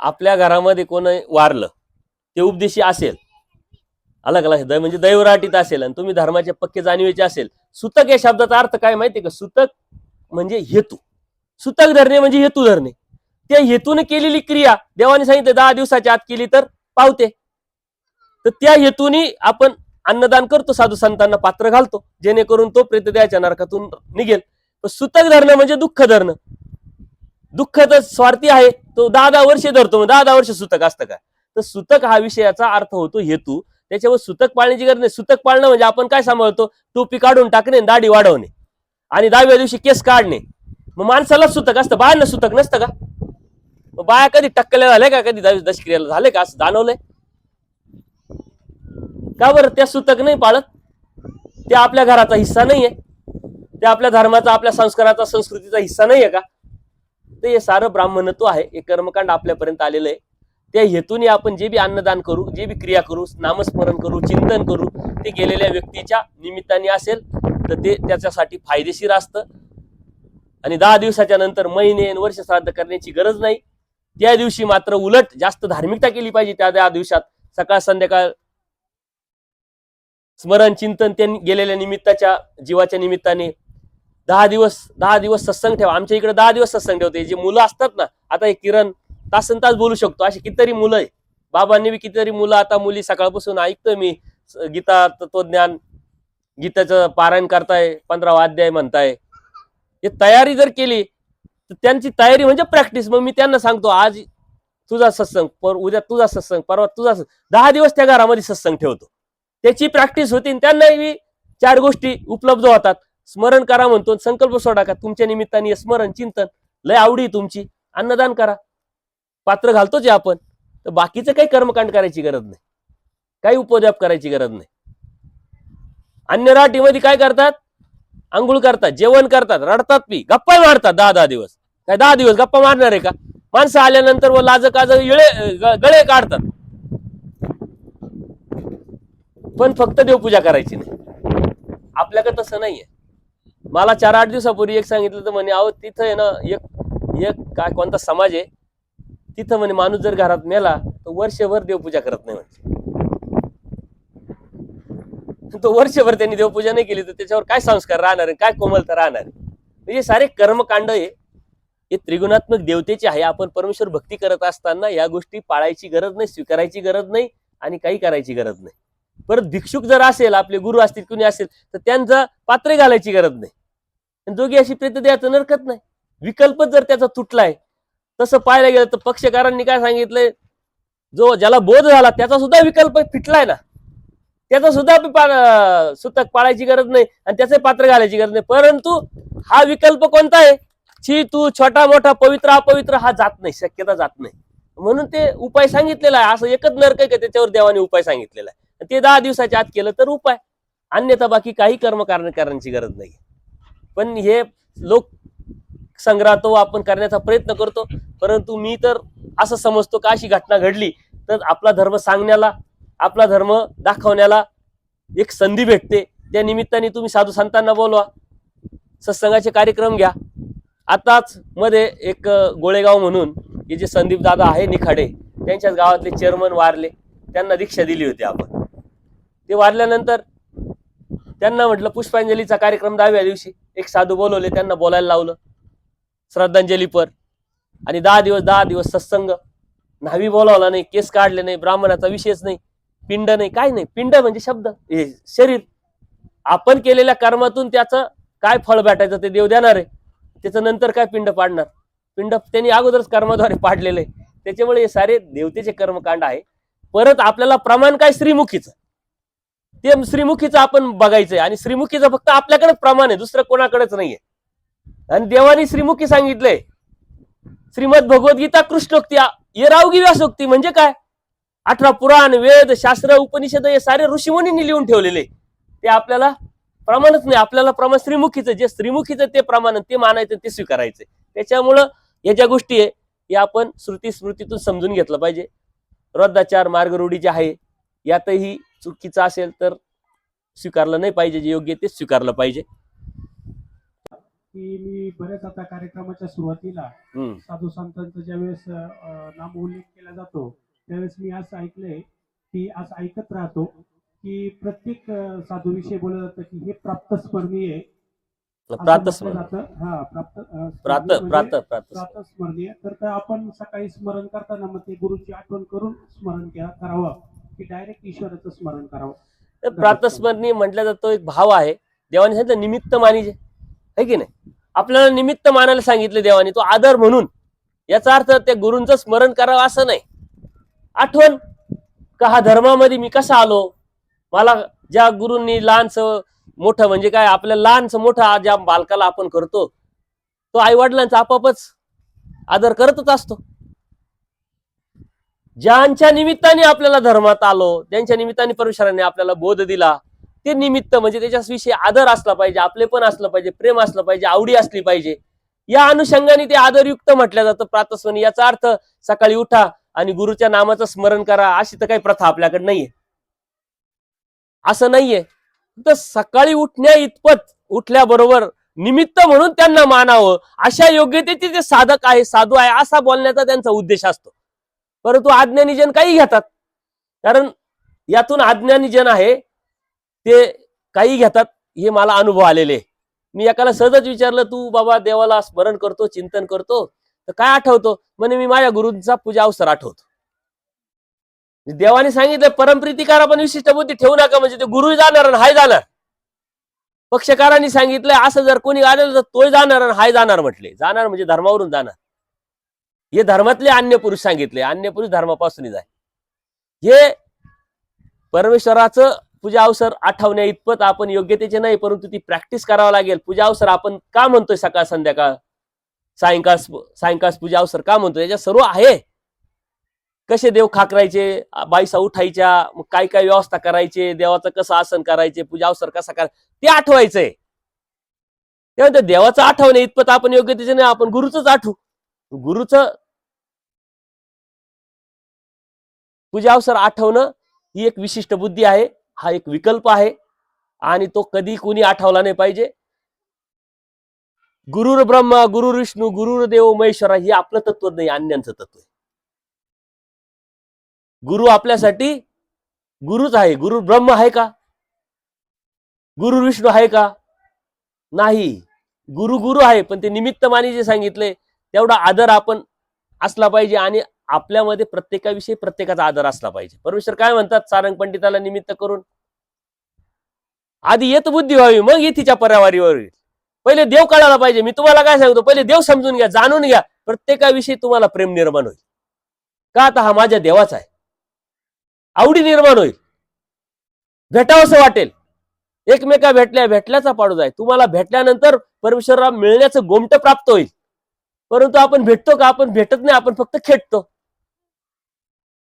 आपल्या घरामध्ये कोण वारलं ते उपदेशी असेल. अलग अलग म्हणजे दैवराटीत असेल आणि तुम्ही धर्माचे पक्के जाणीवेचे असेल. सुतक या शब्दाचा अर्थ काय माहितीये का? सुतक म्हणजे हेतू. सुतक धरणे म्हणजे हेतू धरणे. त्या हेतूने केलेली क्रिया देवाने सांगितलं दहा दिवसाच्या आत केली तर पावते. तर त्या हेतूने आपण अन्नदान करतो साधू संतांना पात्र घालतो. जेणेकरून तो प्रेतदेहाच्या नरकातून निघेल. पण सुतक धरणं म्हणजे दुःख धरणं. दुःख तर स्वार्थी आहे. तो दहा दहा वर्ष धरतो मग दहा दहा वर्ष सुतक असतं का? तर सुतक हा विषयाचा अर्थ होतो हेतू. त्याच्यावर सुतक पाळण्याची गरज नाही. सुतक पाळणं म्हणजे आपण काय सांभाळतो? टोपी काढून टाकणे दाढी वाढवणे. आणि दहाव्या दिवशी केस काढणे. मग माणसाला सुतक असतं. बायांना सुतक नसतं का? मग बाया कधी टक्कल्या झाल्या का? कधी दहावी दशक्रियाला झाले का? असं जाणवलंय? का बरं त्या सुतक नाही पाळत? ते आपल्या घराचा हिस्सा नाहीये. ते आपल्या धर्माचा आपल्या संस्काराचा संस्कृतीचा हिस्सा नाहीये का? तर हे सारं ब्राह्मणत्व आहे. हे कर्मकांड आपल्यापर्यंत आलेलं आहे. त्या हेतूने आपण जे बी अन्नदान करू जे बी क्रिया करू नामस्मरण करू चिंतन करू ते गेलेल्या व्यक्तीच्या निमित्ताने असेल तर ते त्याच्यासाठी फायदेशीर असतं. आणि दहा दिवसाच्या नंतर महिने वर्ष श्राद्ध करण्याची गरज नाही. त्या दिवशी मात्र उलट जास्त धार्मिकता केली पाहिजे त्या दहा दिवसात. सकाळ संध्याकाळ स्मरण चिंतन त्यांनी गेलेल्या निमित्ताच्या जीवाच्या निमित्ताने दहा दिवस दहा दिवस सत्संग ठेवा. आमच्या इकडे दहा दिवस सत्संग ठेवते. जे मुलं असतात ना आता हे किरण तासन तास बोलू शकतो. अशी कितीतरी मुलं आहे. बाबांनी बी कितीतरी मुलं आता मुली सकाळपासून ऐकतोय मी. गीता तत्वज्ञान गीताचं पारायण करताय पंधरावा अध्याय म्हणताय. हे तयारी जर केली तर त्यांची तयारी म्हणजे प्रॅक्टिस मग मी त्यांना सांगतो आज तुझा सत्संग पर उद्या तुझा सत्संग परवा तुझा दहा दिवस त्या घरामध्ये सत्संग ठेवतो. त्याची प्रॅक्टिस होती त्यांनाही चार गोष्टी उपलब्ध होतात. स्मरण करा म्हणतो संकल्प सोडा का तुमच्या निमित्ताने स्मरण चिंतन लय आवडी तुमची. अन्नदान करा. पात्र घालतोच आहे आपण. तर बाकीचं काही कर्मकांड करायची गरज नाही. काही उपजाप करायची गरज नाही. अन्य राठीमध्ये काय करतात? आंघोळ करतात जेवण करतात रडतात पी. गप्पा मारतात दहा दहा दिवस. काय दहा दिवस गप्पा मारणार आहे का? माणसं आल्यानंतर व लाज काज इळे गळे काढतात. पण फक्त देवपूजा करायची नाही. आपल्याकडे तसं नाहीये. मला चार आठ दिवसापूर्वी एक सांगितलं तर म्हणे अहो तिथं आहे ना एक एक काय कोणता समाज आहे तिथं म्हणे माणूस जर घरात मेला तर वर्षभर देवपूजा करत नाही म्हणजे तो वर्षभर त्यांनी देवपूजा नाही केली तर त्याच्यावर काय संस्कार राहणार काय कोमलता राहणार? हे म्हणजे सारे कर्मकांड आहे. हे त्रिगुणात्मक देवतेचे आहे. आपण परमेश्वर भक्ती करत असताना या गोष्टी पाळायची गरज नाही स्वीकारायची गरज नाही आणि काही करायची गरज नाही. परत भिक्षुक जर असेल आपले गुरु असतील कुणी असेल तर त्यांचा पात्र घालायची गरज नाही. आणि दोघी अशी प्रेत द्यायचं नरकत नाही. विकल्प जर त्याचा तुटलाय तसं पाहायला गेलं तर पक्षकारांनी काय सांगितलंय? जो ज्याला बोध झाला त्याचा सुद्धा विकल्प फिटलाय ना. त्याचा सुद्धा सुतक पाळायची गरज नाही आणि त्याचे पात्र घालायची गरज नाही. परंतु हा विकल्प कोणता आहे? छी तू छोटा मोठा पवित्र अपवित्र हा जात नाही शक्यता जात नाही. म्हणून ते उपाय सांगितलेला आहे. असं एकच नरक आहे का त्याच्यावर देवाने उपाय सांगितलेला आहे? ते दहा दिवसाच्या आत केलं तर उपाय. अन्यथा बाकी काही कर्म कारण करण्याची गरज नाही पण हे लोक संग्रह तो आपण करण्याचा प्रयत्न करतो. परंतु मी तर असं समजतो का अशी घटना घडली तर आपला धर्म सांगण्याला आपला धर्म दाखवण्याला एक संधी भेटते. त्या निमित्ताने तुम्ही साधू संतांना बोलवा. सत्संगाचे कार्यक्रम घ्या. आताच मध्ये एक गोळेगाव म्हणून हे जे संदीप दादा आहे निखाडे त्यांच्याच गावातले चेअरमन वारले. त्यांना दीक्षा दिली होती आपण. ते वारल्यानंतर त्यांना म्हटलं पुष्पांजलीचा कार्यक्रम दहाव्या दिवशी. एक साधू बोलवले त्यांना बोलायला लावलं. श्रद्धांजलीपर आणि दहा दिवस दहा दिवस सत्संग. न्हावी बोलावला नाही केस काढले नाही ब्राह्मणाचा विषयच नाही पिंड नाही काय नाही. पिंड म्हणजे शब्द हे शरीर. आपण केलेल्या कर्मातून त्याचं काय फळ भेटायचं ते देव देणार आहे. त्याचं नंतर काय पिंड पाडणार? पिंड त्यांनी अगोदरच कर्माद्वारे पाडलेलं आहे. त्याच्यामुळे हे सारे देवतेचे कर्मकांड आहे. परत आपल्याला प्रमाण काय? श्रीमुखीचं. ते श्रीमुखीचं आपण बघायचंय. आणि श्रीमुखीचं फक्त आपल्याकडेच प्रमाण आहे दुसरं कोणाकडेच नाहीये. आणि देवाने श्रीमुखी सांगितलंय श्रीमद भगवद्गीता कृष्णोक्ती येरावगी व्यासोक्ती म्हणजे काय? अठरा पुराण वेद शास्त्र उपनिषद हे सारे ऋषीमुनींनी लिहून ठेवलेले. ते आपल्याला प्रमाणच नाही. आपल्याला प्रमाण श्रीमुखीचं जे श्रीमुखीचं ते प्रमाण ते मानायचं ते स्वीकारायचं त्याच्यामुळं या ज्या गोष्टी आहे या आपण श्रुती स्मृतीतून समजून घेतलं पाहिजे. रद्दाचार मार्गरूढी जे आहे यातही चुकीचं असेल तर स्वीकारलं नाही पाहिजे जे योग्य ते स्वीकारलं पाहिजे. की मी बरेच आता कार्यक्रमाच्या सुरुवातीला. साधू संतांचा ज्यावेळेस नाम उल्लेख केला जातो त्यावेळेस मी असं ऐकलंय की असं ऐकत राहतो की प्रत्येक साधूविषयी बोललं जातं की हे प्राप्त स्मरणीय. हा म्हणजे प्रात प्रात प्रातस्मरणीय. तर आपण सकाळी स्मरण करताना मग ते गुरुची आठवण करून स्मरण करावं. की डायरेक्ट ईश्वराचं स्मरण करावं. प्रातस्मरणीय म्हटलं जातो एक भाव आहे. देवाने सांगितलं निमित्त मानिजे. है की नाही? आपल्याला निमित्त मानायला सांगितले देवाने तो आदर म्हणून. याचा अर्थ त्या गुरूंचं स्मरण करावं असं नाही. आठवण का हा धर्मामध्ये मी कसा आलो? मला ज्या गुरूंनी लहानस मोठं म्हणजे काय आपल्या लहानस मोठा ज्या बालकाला आपण करतो तो आई वडिलांचा आपापच आदर करतच असतो. ज्यांच्या निमित्ताने आपल्याला धर्मात आलो त्यांच्या निमित्ताने परमेश्वराने आपल्याला बोध दिला ते निमित्त म्हणजे त्याच्याविषयी आदर असला पाहिजे आपले पण असलं पाहिजे प्रेम असलं पाहिजे आवडी असली पाहिजे. या अनुषंगाने ते आदरयुक्त म्हटलं जातं प्रातस्वनी. याचा अर्थ सकाळी उठा आणि गुरुच्या नामाचं स्मरण करा अशी तर काही प्रथा आपल्याकडे नाहीये. असं नाहीये. तर सकाळी उठण्या इतपत उठल्याबरोबर निमित्त म्हणून त्यांना मानावं अशा योग्यतेचे जे साधक आहे साधू आहे असा बोलण्याचा त्यांचा उद्देश असतो. परंतु आज्ञानिजन काही घेतात. कारण यातून आज्ञानिजन जन आहे ते काही घेतात हे मला अनुभव आलेले मी एकाला सहजच विचारलं तू बाबा देवाला स्मरण करतो चिंतन करतो तर काय आठवतो? म्हणे मी माझ्या गुरूंचा पूजा अवसर आठवतो. देवाने सांगितलं परमप्रीतिकार आपण विशिष्ट बुद्धी ठेवू नका म्हणजे ते गुरु जाणार आणि हाय जाणार. पक्षकारांनी सांगितलंय असं जर कोणी आलेलं तर तोय जाणार आणि हाय जाणार म्हटले. जाणार म्हणजे धर्मावरून जाणार. हे धर्मातले अन्य पुरुष सांगितले अन्य पुरुष धर्मापासूनच आहे. हे परमेश्वराचं पूजा अवसर आठवण्या इतपत आपण योग्यतेचे नाही परंतु ती प्रॅक्टिस करावं लागेल. पूजा अवसर आपण का म्हणतोय सकाळ संध्याकाळ? सायंकाळ सायंकाळ पूजा अवसर का म्हणतोय? याच्यात सर्व आहे. कसे देव खाकरायचे बाईसा उठायच्या मग काय काय व्यवस्था करायचे देवाचं कसं आसन करायचे पूजा अवसर कसा करायचा ते आठवायचंय. त्यानंतर देवाचं आठवणे इतपत आपण योग्यतेचे नाही आपण गुरुच आठवू. गुरुच पूजा अवसर आठवणं ही एक विशिष्ट बुद्धी आहे हा एक विकल्प आहे आणि तो कधी कोणी आठवला नाही पाहिजे. गुरुर ब्रह्मा गुरु विष्णू गुरुर देव महेश्वरा हे आपलं तत्व नाही अन्यांचं तत्व आहे. गुरु आपल्यासाठी गुरुच आहे. गुरु ब्रह्म आहे का? गुरु विष्णू आहे का? नाही. गुरु गुरु आहे पण ते निमित्त माने जे सांगितले तेवढा आदर आपण असला पाहिजे आणि आपल्यामध्ये प्रत्येकाविषयी प्रत्येकाचा आदर असला पाहिजे. परमेश्वर काय म्हणतात? सारंग पंडिताला निमित्त करून आधी येत बुद्धी व्हावी मग येथीच्या पर्यावारीवर होईल पहिले देव कळायला पाहिजे. मी तुम्हाला काय सांगतो? पहिले देव समजून घ्या जाणून घ्या. प्रत्येकाविषयी तुम्हाला प्रेम निर्माण होईल. का? आता हा माझ्या देवाचा आहे. आवडी निर्माण होईल. भेटावंसं वाटेल. एकमेका भेटल्या भेटल्याचा पाडू जाय तुम्हाला भेटल्यानंतर परमेश्वरला मिळण्याचं गोमट प्राप्त होईल. परंतु आपण भेटतो का? आपण भेटत नाही आपण फक्त खेटतो.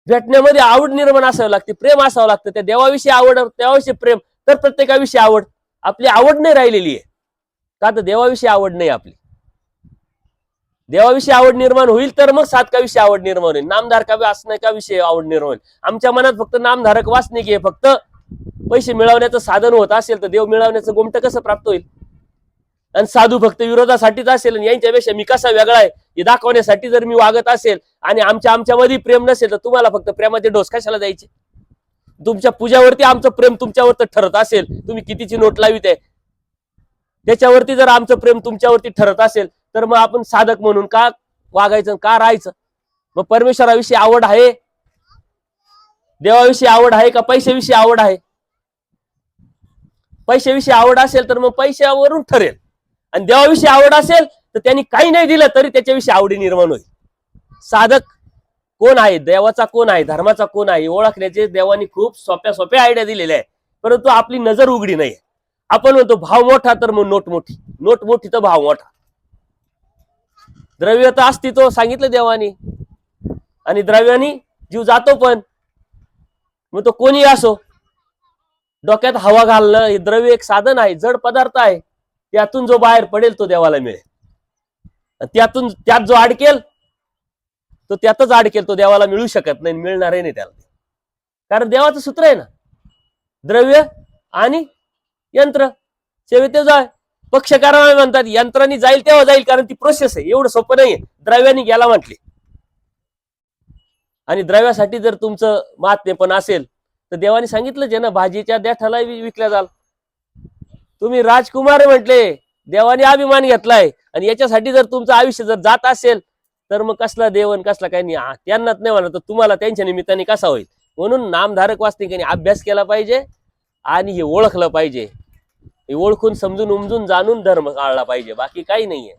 भेटण्यामध्ये आवड निर्माण असावी लागते प्रेम असावं लागतं. त्या देवाविषयी आवड देवाविषयी प्रेम तर प्रत्येकाविषयी आवड. आपली आवड नाही राहिलेली आहे. का तर देवाविषयी आवड नाही आपली. देवाविषयी आवड निर्माण होईल तर मग साधकाविषयी आवड निर्माण होईल. नामधारका असण्याचा विषयी आवड निर्माण होईल? आमच्या मनात फक्त नामधारक वाचनिक हे फक्त पैसे मिळवण्याचं साधन होत असेल तर देव मिळवण्याचं गोमट कसं प्राप्त होईल? आणि साधू फक्त विरोधासाठीच असेल आणि यांच्यापेक्षा मी कसा वेगळा आहे हे दाखवण्यासाठी जर मी वागत असेल आणि आमच्या आमच्यामध्ये प्रेम नसेल तर तुम्हाला फक्त प्रेमाचे डोस कशाला द्यायचे? तुमच्या पूजावरती आमचं प्रेम तुमच्यावर ठरत असेल तुम्ही कितीची नोट लावित आहे? त्याच्यावरती जर आमचं प्रेम तुमच्यावरती ठरत असेल तर मग आपण साधक म्हणून का वागायचं का राहायचं? मग परमेश्वराविषयी आवड आहे? देवाविषयी आवड आहे का पैशाविषयी आवड आहे? पैशाविषयी आवड असेल तर मग पैशावरून ठरेल. आणि देवाविषयी आवड असेल तर त्यांनी काही नाही दिलं तरी त्याच्याविषयी आवडी निर्माण होईल. साधक कोण आहे? देवाचा कोण आहे? धर्माचा कोण आहे? ओळखण्याचे देवानी खूप सोप्या सोप्या आयडिया दिलेल्या आहे परंतु आपली नजर उघडी नाही आपण म्हणतो भाव मोठा तर मग नोट मोठी. नोट मोठी तर भाव मोठा. द्रव्य तर असती तो सांगितलं देवानी. आणि द्रव्यानी जीव जातो पण. मग तो कोणी असो डोक्यात हवा घालणं हे द्रव्य एक साधन आहे जड पदार्थ आहे. त्यातून जो बाहेर पडेल तो देवाला मिळेल. त्यातून त्यात जो अडकेल तो त्यातच अडकेल तो देवाला मिळू शकत नाही मिळणारही नाही त्याला. कारण देवाचं सूत्र आहे ना. द्रव्य आणि यंत्र. सेवेते जाय पक्ष म्हणतात यंत्रांनी जाईल तेव्हा जाईल कारण ती प्रोसेस आहे. एवढं सोपं नाहीये. द्रव्याने गेला म्हटले. आणि द्रव्यासाठी जर तुमचं महात्म्य पण असेल तर देवाने सांगितलंच आहे ना भाजीच्या देठाला विकल्या जाल. तुम्ही राजकुमार म्हटले देवाने अभिमान घेतलाय. आणि याच्यासाठी जर तुमचं आयुष्य जर जात असेल तर मग कसला देवन कसला काही नाही. त्यांनाच नाही म्हणा तर तुम्हाला त्यांच्या निमित्ताने कसा होईल? म्हणून नामधारक वाचनिकांनी अभ्यास केला पाहिजे आणि हे ओळखलं पाहिजे. हे ओळखून समजून उमजून जाणून धर्म काढला पाहिजे. बाकी काही नाहीये.